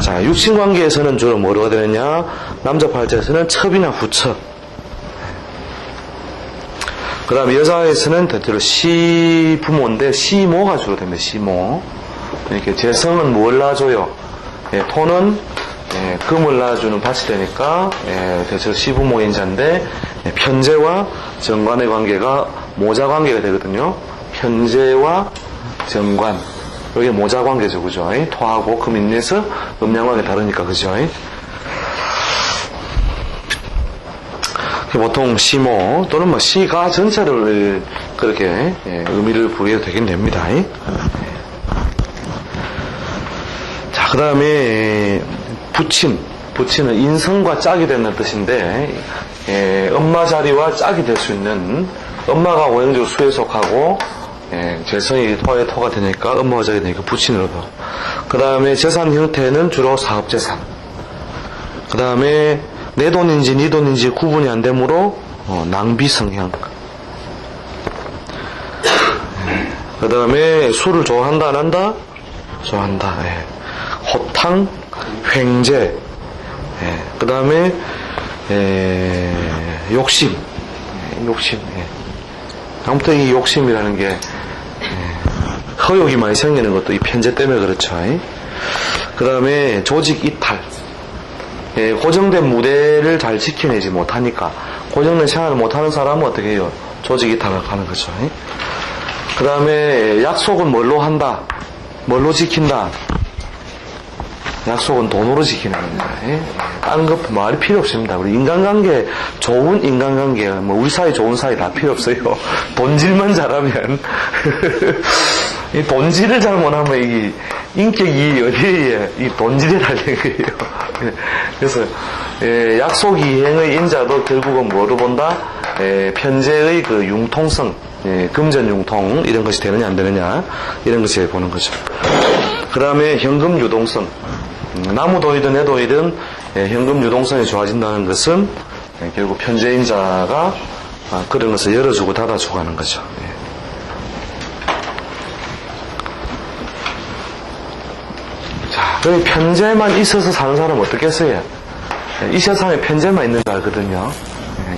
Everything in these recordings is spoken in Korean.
자, 육신 관계에서는 주로 뭐가 되느냐? 남자 팔자에서는 첩이나 후첩. 그 다음에 여자에서는 대체로 시 부모인데 시모가 주로 됩니다. 시모. 이렇게 재성은 뭘 놔줘요? 예, 토는 예, 금을 놔주는 밭이 되니까 예, 대체로 시부모 인 자인데 예, 편제와 정관의 관계가 모자 관계가 되거든요. 편제와 정관. 여기 모자 관계죠, 그죠? 이 토하고 금 인내서 음양관계 다르니까, 그죠? 이 보통 시모 또는 뭐 시가 전체를 그렇게 예, 의미를 부여도 되긴 됩니다. 이. 자, 그 다음에 부친. 부친은 인성과 짝이 되는 뜻인데 예, 엄마 자리와 짝이 될 수 있는 엄마가 오행적으로 수에 속하고 예, 재성이 토의 토가 되니까 엄마가 자리 되니까 부친으로 봐. 그 다음에 재산 형태는 주로 사업재산. 그 다음에 내 돈인지 네 돈인지 구분이 안 되므로 어, 낭비 성향. 그 다음에 술을 좋아한다 안 한다? 좋아한다. 예. 호탕, 횡재. 그 다음에 욕심. 예, 욕심. 예. 아무튼 이 욕심이라는 게 예, 허욕이 많이 생기는 것도 이 편제 때문에 그렇죠. 그 다음에 조직 이탈. 예, 고정된 무대를 잘 지켜내지 못하니까 고정된 생활을 못하는 사람은 어떻게 해요? 조직 이탈을 하는 거죠. 그 다음에 약속은 뭘로 한다? 뭘로 지킨다? 약속은 돈으로 지키는 겁니다. 예? 다른 것 말이 필요 없습니다. 우리 인간관계, 좋은 인간관계, 뭐 우리 사이 좋은 사이 다 필요 없어요. 돈질만 잘하면. 이 돈질을 잘못하면 이 인격이 어디에 이 돈질에 달린 거예요. 그래서 예, 약속 이행의 인자도 결국은 뭐로 본다? 예, 편제의 그 융통성, 예, 금전 융통 이런 것이 되느냐 안 되느냐 이런 것을 보는 거죠. 그 다음에 현금 유동성. 음, 나무 도이든 애 도이든 예, 현금 유동성이 좋아진다는 것은 예, 결국 편제인자가 아, 그런 것을 열어주고 닫아주고 하는 거죠. 예. 자, 그 편제만 있어서 사는 사람은 어떻겠어요? 이 세상에 편제만 있는 줄 알거든요.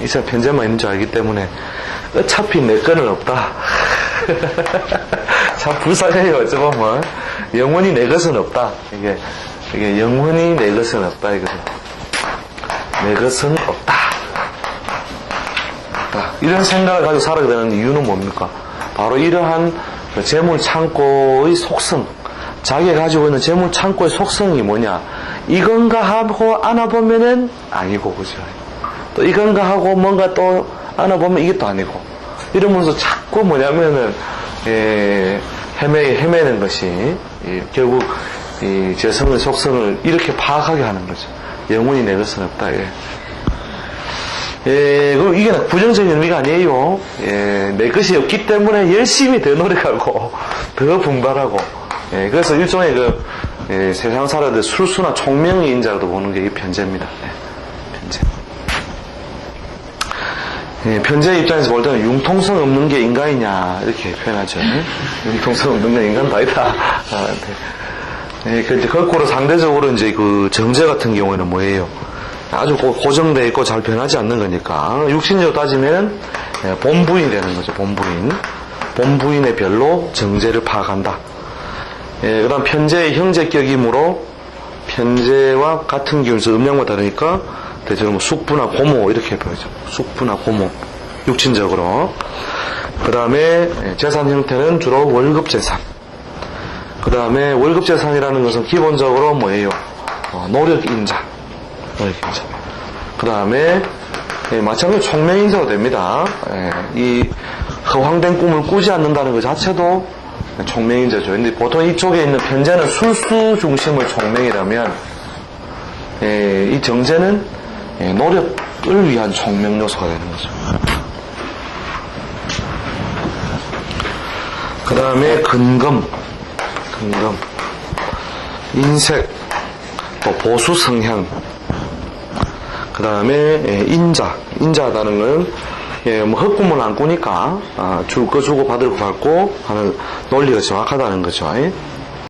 이 세상에 편제만 있는 줄 알기 때문에 어차피 내 거는 없다. 참 불쌍해요. 어쩌면 영원히 내 것은 없다. 이게 이게 영원히 내 것은 없다 이거죠. 내 것은 없다. 없다. 이런 생각을 가지고 살아야 되는 이유는 뭡니까? 바로 이러한 그 재물 창고의 속성, 자기가 가지고 있는 재물 창고의 속성이 뭐냐? 이건가 하고 안아보면은 아니고, 그죠? 또 이건가 하고 뭔가 또 안아보면 이게 또 아니고. 이러면서 자꾸 뭐냐면은, 예, 헤매, 헤매는 것이, 예, 결국 이 재성의 속성을 이렇게 파악하게 하는 거죠. 영원히 내 것은 없다. 예. 예, 그럼 이게 부정적인 의미가 아니에요. 예, 내 것이 없기 때문에 열심히 더 노력하고, 더 분발하고, 예, 그래서 일종의 그, 예, 세상 살아도 술수나 총명의 인자로도 보는 게 이 편제입니다. 예, 편제. 예, 편제 입장에서 볼 때는 융통성 없는 게 인간이냐, 이렇게 표현하죠. 융통성 없는 게 인간 다이다. 예, 그 이제 거꾸로 상대적으로 이제 그 정제 같은 경우에는 뭐예요? 아주 고, 고정되어 있고 잘 변하지 않는 거니까 육신적으로 따지면 예, 본부인이 되는 거죠. 본부인. 본부인의 별로 정제를 파악한다. 예, 그 다음 편제의 형제격이므로 편제와 같은 기운에서 음량과 다르니까 대체로 뭐 숙부나 고모 이렇게 보여죠. 숙부나 고모. 육신적으로. 그 다음에 재산 형태는 주로 월급 재산. 그 다음에 월급 재산이라는 것은 기본적으로 뭐예요? 어, 노력 인자. 노력 인자. 그 다음에 예, 마찬가지로 총명 인자가 됩니다. 예, 이 허황된 꿈을 꾸지 않는다는 것 자체도 총명 인자죠. 근데 보통 이쪽에 있는 편제는 술수 중심의 총명이라면 예, 이 정제는 예, 노력을 위한 총명 요소가 되는 거죠. 그 다음에 근검. 근검, 인색, 또 보수 성향, 그 다음에 인자, 인자라는 건 예, 뭐 헛꿈을 안 꾸니까 아, 줄 거 주고 받을 거 받고 하는 논리가 정확하다는 거죠. 예?